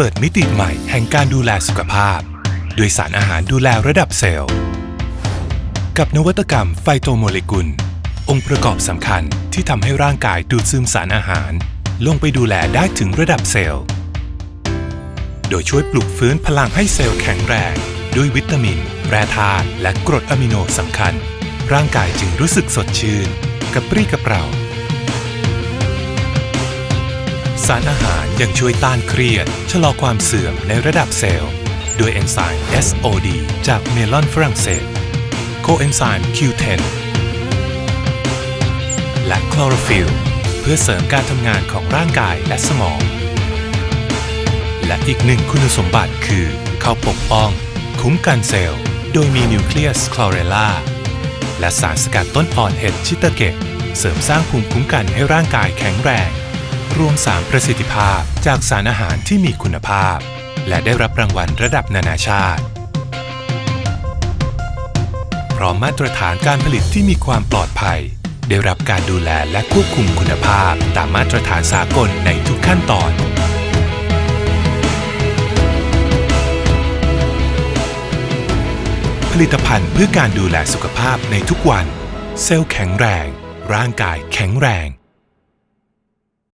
เปิดมิติใหม่แห่งการดูแลสุขภาพ ด้วยสารอาหารดูแลระดับเซลล์ กับนวัตกรรมไฟโตโมเลกุล องค์ประกอบสำคัญที่ทำให้ร่างกายดูดซึมสารอาหาร ลงไปดูแลได้ถึงระดับเซลล์ โดยช่วยปลุกฟื้นพลังให้เซลล์แข็งแรง ด้วยวิตามิน แร่ธาตุและกรดอะมิโนสำคัญ ร่างกายจึงรู้สึกสดชื่น กระปรี้กระเปร่า สารอาหารยังช่วยต้านเครียด ชะลอความเสื่อมในระดับเซลล์โดยเอนไซม์ SOD จากเมลอนฝรั่งเศส โคเอนไซม์ Q10 และคลอโรฟิลเพื่อเสริมการทำงานของร่างกายและสมอง และอีกหนึ่งคุณสมบัติคือ เขาปกป้อง คุ้มกันเซลล์ โดยมีนิวเคลียสคลอเรล่าและสารสกัดต้นอ่อนเห็ดชิตาเกะเสริมสร้างภูมิคุ้มกันให้ร่างกายแข็งแรง รวม 3 ประสิทธิภาพ จากสารอาหารที่มีคุณภาพ และได้รับรางวัลระดับนานาชาติ พร้อมมาตรฐานการผลิตที่มีความปลอดภัย ได้รับการดูแลและควบคุมคุณภาพ ตามมาตรฐานสากลในทุกขั้นตอนผลิตภัณฑ์เพื่อการดูแลสุขภาพในทุกวัน เซลล์แข็งแรง ร่างกายแข็งแรง